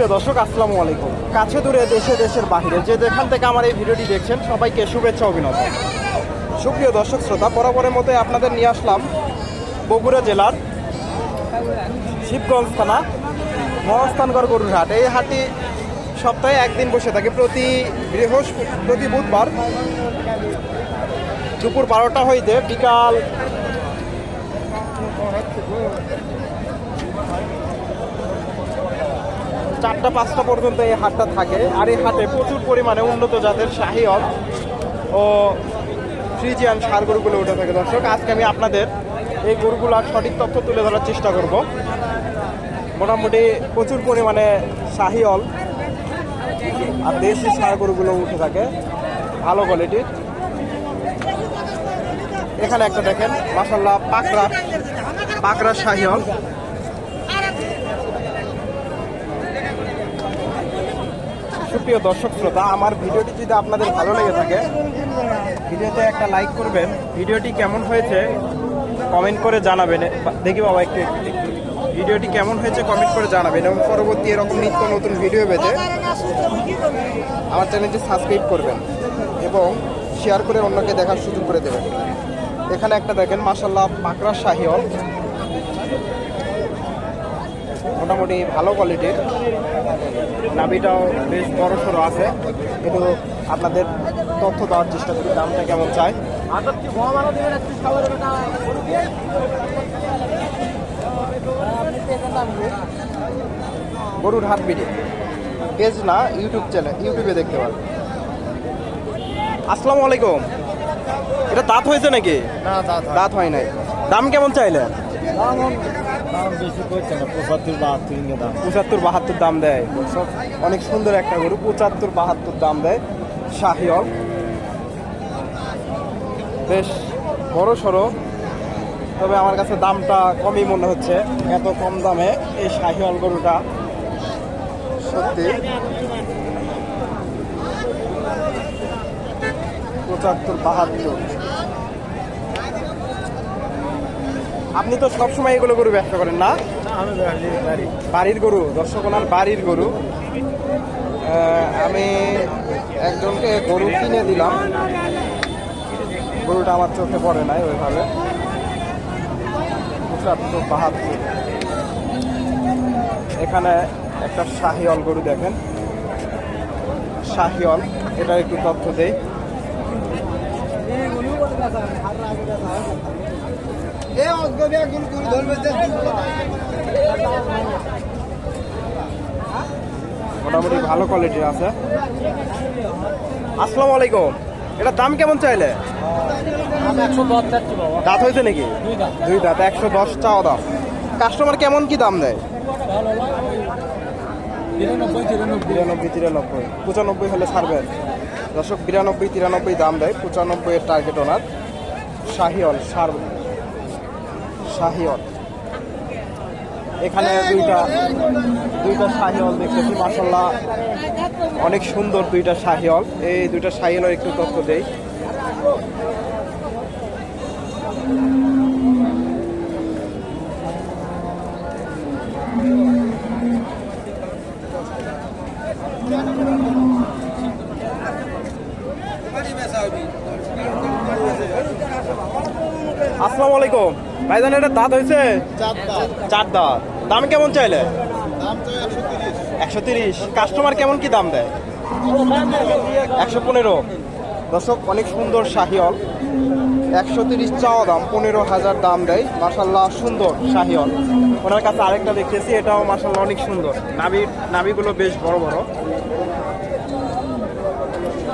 সুপ্রিয় দর্শক, আসসালামু আলাইকুম। কাছে দূরে দেশে দেশের বাহিরে যে যেখান থেকে আমার এই ভিডিওটি দেখছেন, সবাইকে শুভেচ্ছা, অভিনন্দন। সুপ্রিয় দর্শক, শ্রোতা, বরাবরের মতো আপনাদের নিয়ে আসলাম বগুড়া জেলার শিবগঞ্জ থানা, মহাস্থানগড় গরুর হাট এই হাটটি সপ্তাহে একদিন বসে থাকে, প্রতি বৃহস্পতি প্রতি বুধবার দুপুর বারোটা হইতে বিকাল চারটা, পাঁচটা পর্যন্ত এই হাটটা থাকে। আর এই হাটে প্রচুর পরিমাণে উন্নত জাতের শাহিয়ল ও ফ্রিজিয়ান সার গরুগুলো উঠে থাকে। দর্শক, আজকে আমি আপনাদের এই গরুগুলোর সঠিক তথ্য তুলে ধরার চেষ্টা করব। মোটামুটি প্রচুর পরিমাণে শাহিয়ল আর দেশি সার গরুগুলো উঠে থাকে। ভালো কোয়ালিটির এখানে একটা দেখেন মাসাল্লাহ পাকড়া পাকড়া শাহিয়ল সুপ্রিয় দর্শক শ্রোতা, আমার ভিডিওটি যদি আপনাদের ভালো লেগে থাকে, ভিডিওতে একটা লাইক করবেন। ভিডিওটি কেমন হয়েছে কমেন্ট করে জানাবেন। দেখি বাবা, একটু। ভিডিওটি কেমন হয়েছে কমেন্ট করে জানাবেন এবং পরবর্তী এরকম নিত্য নতুন ভিডিও পেতে আমার চ্যানেলটি সাবস্ক্রাইব করবেন এবং শেয়ার করে অন্যকে দেখার সুযোগ করে দেবেন। এখানে একটা দেখেন মাসাল্লাহ পাকড়া শাহিওল মোটামুটি ভালো কোয়ালিটির নাভিটাও বেশ বড় সড়ো আছে। কিন্তু আপনাদের তথ্য দেওয়ার চেষ্টা করি দামটা কেমন চাই? গরুর হাট বিড়ি। পেজ না ইউটিউব চ্যানেল ইউটিউবে দেখতে পারবেন আসসালামু আলাইকুম। এটা দাঁত হয়েছে নাকি? দাঁত হয় নাই। দাম কেমন চাইলে পঁচাত্তর, বাহাত্তর দাম। দেয়। অনেক সুন্দর একটা গরু, পঁচাত্তর, বাহাত্তর দাম দেয় শাহিয়ল বেশ বড় সড়ো, তবে আমার কাছে দামটা কমই মনে হচ্ছে, এত কম দামে এই শাহিওয়াল গরুটা। সত্যি। পঁচাত্তর, বাহাত্তর। আপনি তো সবসময় এগুলো গরু ব্যবসা করেন না? বাড়ির গরু দর্শক ওনার বাড়ির গরু। আমি একজনকে গরু কিনে দিলাম। গরুটা আমার চোখে পড়ে নাই ওইভাবে। পঁচাত্তর বাহাত্তর। এখানে একটা শাহিওল গরু দেখেন। শাহিওল এটা একটু তথ্য দেই। মোটামুটি ভালো কোয়ালিটির আছে। আসসালামু আলাইকুম। এটা দাম কেমন চাইলে? দাঁত হয়েছে নাকি? দুই দাম দাঁত একশো দশ চাওয়া দাম। কাস্টমার কেমন কি দাম দেয়? বিরানব্বই তিরানব্বই। পঁচানব্বই হলে ছাড়বেন। দর্শক বিরানব্বই তিরানব্বই দাম দেয়। পঁচানব্বই এর টার্গেট ওনার শাহিওল সার শাহিওল। এখানে দুইটা দুইটা শাহিওল দেখতেছি মাসাল্লাহ অনেক সুন্দর দুইটা শাহিওল। এই দুইটা শাহিওলের একটু তথ্য দেই। আসসালামু আলাইকুম। ভাইজান এটা দাঁত হয়েছে? চার দাঁত। দাম কেমন চাইলে? একশো তিরিশ। কাস্টমার কেমন কি দাম দেয়? একশো পনেরো। দর্শক অনেক সুন্দর শাহিয়ল একশো তিরিশ চাওয়া দাম পনেরো হাজার দাম দেয়। মাসাল্লাহ সুন্দর শাহিয়ল ওনার কাছে আরেকটা দেখতেছি এটাও মাসাল্লাহ অনেক সুন্দর। নাবি নাভিগুলো বেশ বড় বড়।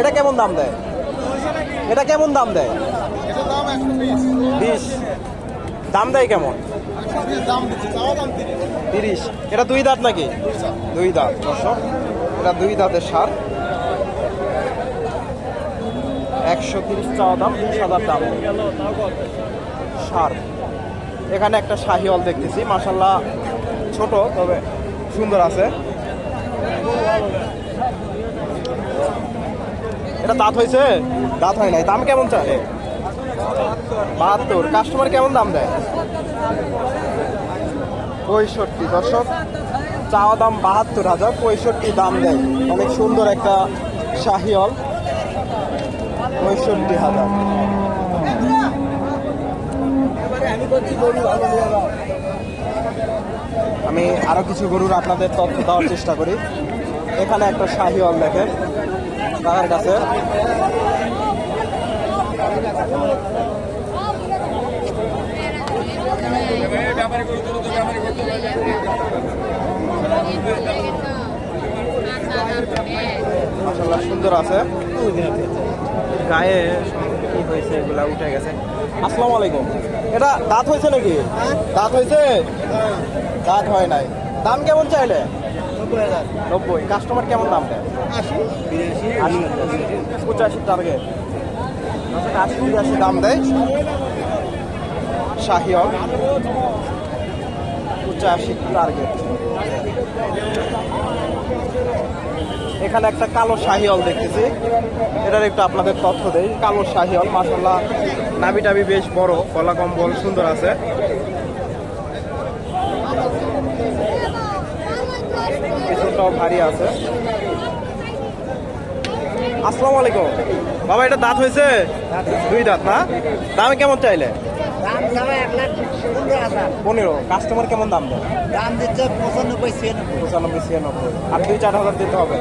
এটা কেমন দাম দেয়? এটা কেমন দাম দেয়? বিশ। দাম দেয় কেমন? তিরিশ। এটা দুই দাঁত নাকি? দুই দাঁত, দর্শক। এটা দুই দাঁতের সার। একশো তিরিশ চাওয়া দাম, বিশ হাজার দাম। সার। এখানে একটা শাহিওয়াল দেখতেছি। মাসাল্লাহ ছোট, তবে সুন্দর আছে। এটা দাঁত হয়েছে? দাঁত হয় নাই। দাম কেমন চায় বাহাত্তর। কাস্টমার কেমন দাম দেয়? পঁয়ষট্টি, দর্শক। চাওয়া দাম বাহাত্তর হাজার, পঁয়ষট্টি দাম দেয়। অনেক সুন্দর একটা শাহিওল পঁয়ষট্টি হাজার। আমি আরও কিছু গরুর আপনাদের তথ্য দেওয়ার চেষ্টা করি। এখানে একটা শাহিওয়াল দেখেন। তার কাছে মাসাল্লাহ সুন্দর আছে। গায়ে কি হয়েছে এগুলা উঠে গেছে। আসসালামু আলাইকুম। এটা দাঁত হয়েছে নাকি? দাঁত হয়েছে? দাঁত হয় নাই। দাম কেমন চাইলে? নব্বই কাস্টমার কেমন দাম দেয় পঁচাশি টার্গেট বিরাশি দাম দেয়? শাহিয়ল পঁচাশি টার্গেট এখানে একটা কালো শাহিয়ল দেখতেছি। এটার একটু আপনাদের তথ্য দেই। কালো শাহিয়ল মাসাল্লাহ নাবি টাবি বেশ বড় কলা কম্বল, সুন্দর আছে। কিছুটাও ভারী আছে। আসসালামু আলাইকুম। বাবা এটা দাঁত হয়েছে? দুই দাঁত না? দামে কেমন চাইলে? পনেরো কাস্টমার কেমন দাম দেয়? দাম দিচ্ছে পঁচানব্বই ছিয়ানব্বই। পঁচানব্বই ছিয়ানব্বই। আর দুই চার হাজার দিতে হবে।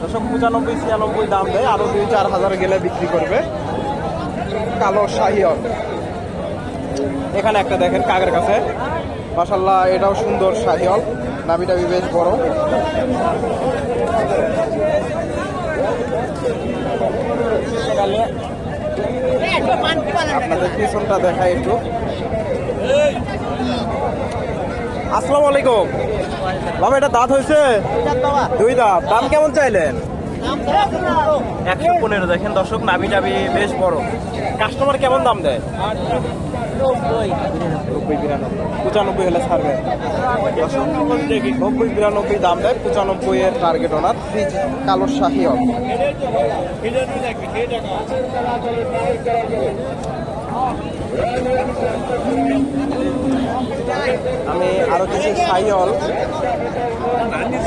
দশক পঁচানব্বই ছিয়ানব্বই দাম দেয়। আরও দুই চার হাজার গেলে বিক্রি করবে। কালো শাহিয়ল এখানে একটা দেখেন কাকের কাছে। মাসাল্লাহ এটাও সুন্দর শাহিয়ল নাবি টাবি বেশ বড়। আপনাদের পিছনটা দেখাই একটু। আসসালামু আলাইকুম। বাবা, এটা দাঁত হয়েছে? দুই দাঁত। দাম কেমন চাইলেন? একশো পনেরো, দেখেন দর্শক নাবি টাবি বেশ বড়। কাস্টমার কেমন দাম দেয়? পঁচানব্বই হলে ছাড়বে। নব্বই, বিরানব্বই দাম দেয়, পঁচানব্বই এর টার্গেট ওনার ফ্রিজ কালো শাহি আমি আরও কিছু সাইয়ল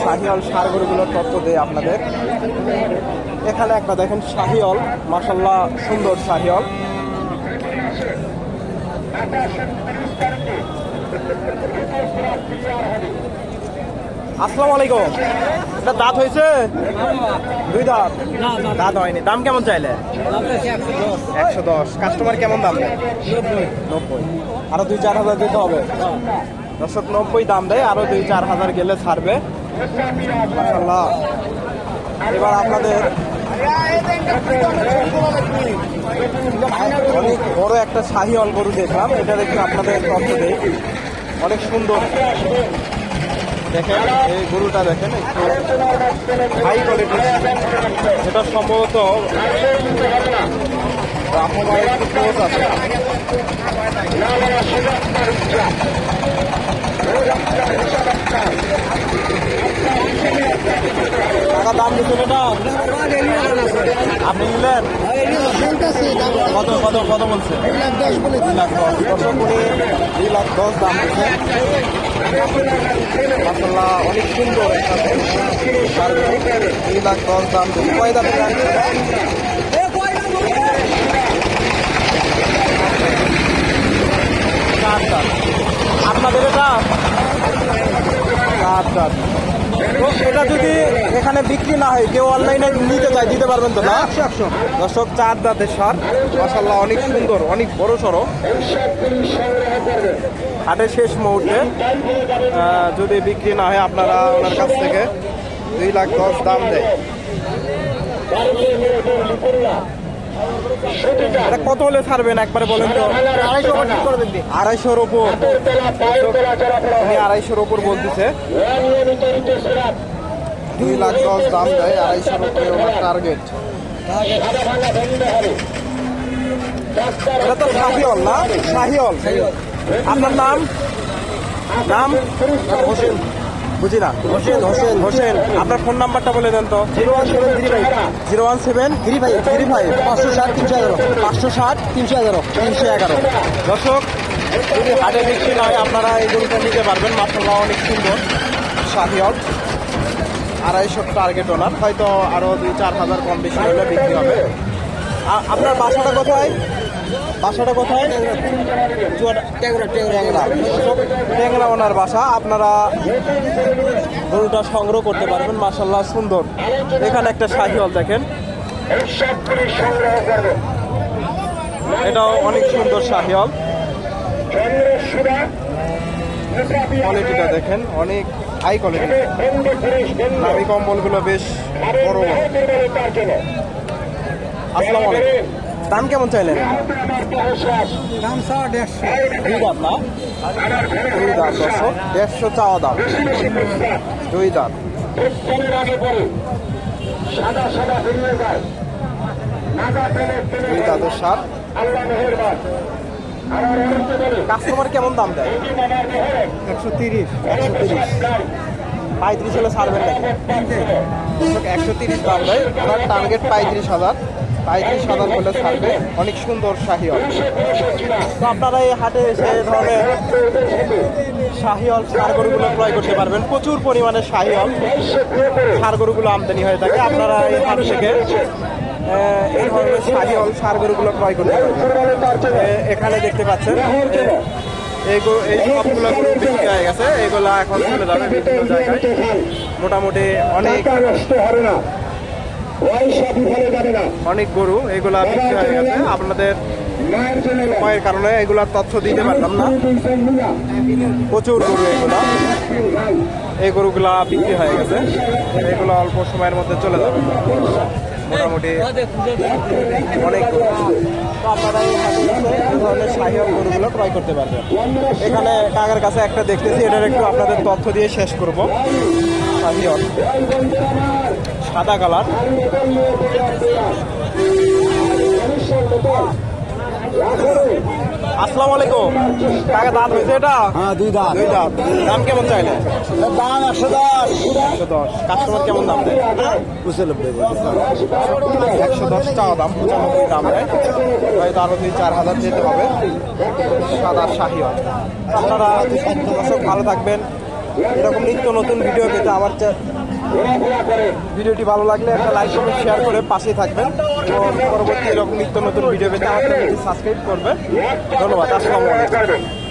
শাহিয়ল সার গরুগুলোর তথ্য দেই আপনাদের। এখানে একটা দেখেন শাহিয়ল মাসাল্লাহ সুন্দর শাহিয়ল আসসালামু আলাইকুম। এটা দাঁত হয়েছে? দুই দাঁত? দাঁত হয়নি। দাম কেমন চাইলে? একশো দশ। কাস্টমার কেমন দাম দেয়? নব্বই। আরও দুই চার হাজার দিতে হবে। দর্শক নব্বই দাম দেয়। আরও দুই চার হাজার গেলে ছাড়বে। এবার আপনাদের অনেক বড় একটা শাহিওয়াল গরু দেখলাম, এটা দেখে আপনাদের তথ্য দেই। অনেক সুন্দর। দেখেন, এই গরুটা দেখেন হাই কোয়ালিটি এটা সম্ভবত ক্লোজ আছে। টাকা দাম দিচ্ছেন এটা আপনি নিলেন? কত কত কত বলছে? দুই লাখ দশ দর্শক উনি দুই লাখ দশ দাম দিচ্ছে। মাসাল্লাহ অনেক সুন্দর একটা দুই লাখ দশ দাম দিচ্ছে। কয় দাম চার দাম। আপনাদের এটা? আচ্ছা এটা যদি এখানে বিক্রি না হয় কেউ অনলাইনে নিতে চায় দিতে পারবেন তো না? দর্শক চার দাঁতের সার। মাসাল্লাহ অনেক সুন্দর অনেক বড় সড়ো। হাটের শেষ মুহূর্তে যদি বিক্রি না হয় আপনারা ওনার কাছ থেকে দুই লাখ দশ দাম দেয়। এটা কত হলে ছাড়বেন? একবারে বলেন তো। আড়াইশোর ওপর। আড়াইশোর ওপর বলতেছে। দুই লাখ দশ দাম দেয় আড়াইশোর ওনার টার্গেট এটা তো শাহিওল না? শাহিওল আপনার নাম? নাম? হোসেন। বুঝি না হোসেন হোসেন হোসেন আপনার ফোন নাম্বারটা বলে দেন তো। Zero one seven three five. Zero one seven three five three five পাঁচশো ষাট তিনশো এগারো। পাঁচশো ষাট তিনশো এগারো তিনশো এগারো। দর্শক যদি হাটে বিক্রি না হয় আপনারা এই গরুটা নিতে পারবেন মাসাল্লাহ অনেক সুন্দর শাহিয়ল আড়াইশো টার্গেট ওনার হয়তো আরও দুই চার হাজার কম বেশি হলে বিক্রি হবে। আপনার বাসাটা কোথায়? বাসাটা কোথায়? ট্যাংরা ট্যাংরা ওনার বাসা। আপনারা গরুটা সংগ্রহ করতে পারবেন। মাসাল্লাহ সুন্দর। এখানে একটা শাহিওয়াল দেখেন। এটাও অনেক সুন্দর শাহিওয়াল। কোয়ালিটিটা দেখেন, অনেক হাই কোয়ালিটি কম্বলগুলো বেশ বড়। আসসালামু আলাইকুম। দাম কেমন চাইলেন? দাম চাওয়া দেড়শো। দুই দাম না? দুই দাম দর্শক দেড়শো চাওয়া দাম। দুই দাম দুই দাঁতের সার কাস্টমার কেমন দাম দেয়? একশো তিরিশ। একশো তিরিশ। পঁয়ত্রিশ হলে ছাড়বেন নাকি? একশো তিরিশ দেয়। ওনার টার্গেট পঁয়ত্রিশ হাজার। পঁয়ত্রিশ হাজার হলে ছাড়বে। অনেক সুন্দর শাহিওয়াল তো আপনারা এই হাটে এসে ধরনের শাহিওয়াল সার গরুগুলো ক্রয় করতে পারবেন। প্রচুর পরিমাণে শাহিওয়াল সার গরুগুলো আমদানি হয়ে থাকে। আপনারা এই হাট থেকে এই ধরনের শাহিওয়াল সার গরুগুলো ক্রয় করতে পারবেন। এখানে দেখতে পাচ্ছেন এই এই সবগুলো গরু বিক্রি হয়ে গেছে এগুলো এখন চলে যাবে বিভিন্ন জায়গায়। মোটামুটি অনেক অনেক গরু এগুলা বিক্রি হয়ে গেছে। আপনাদের সময়ের কারণে এগুলার তথ্য দিতে পারলাম না। প্রচুর গরু এগুলা এই গরুগুলা বিক্রি হয়ে গেছে। এগুলো অল্প সময়ের মধ্যে চলে যাবে। মোটামুটি অনেক গরু। ধরনের শাহিয়াল গরুগুলো ক্রয় করতে পারবে। এখানে কাকার কাছে একটা দেখতেছি, এটার একটু আপনাদের তথ্য দিয়ে শেষ করব। শাহিয়াল সাদা কালার। আসসালামু আলাইকুম। কাকা দাঁত হয়েছে এটা? হ্যাঁ দুই দাঁত। দুই দাঁত। দাম কেমন চাইলে? দাম একশো দশ। একশো দশ। কাস্টমার কেমন দাম দেয়? একশো দশ টাকা দাম পঁচানব্বই দাম দেয়। হয়তো আরও দুই চার হাজার যেতে হবে। সাদা শাহিওয়াল আপনারা দর্শক ভালো থাকবেন। এরকম নিত্য নতুন ভিডিও পেতে আমার ভিডিওটি ভালো লাগলে একটা লাইক করে শেয়ার করে পাশেই থাকবেন। এবং পরবর্তী এরকম নিত্য নতুন ভিডিও পেতে আপনি সাবস্ক্রাইব করবেন। ধন্যবাদ আসসালামু আলাইকুম।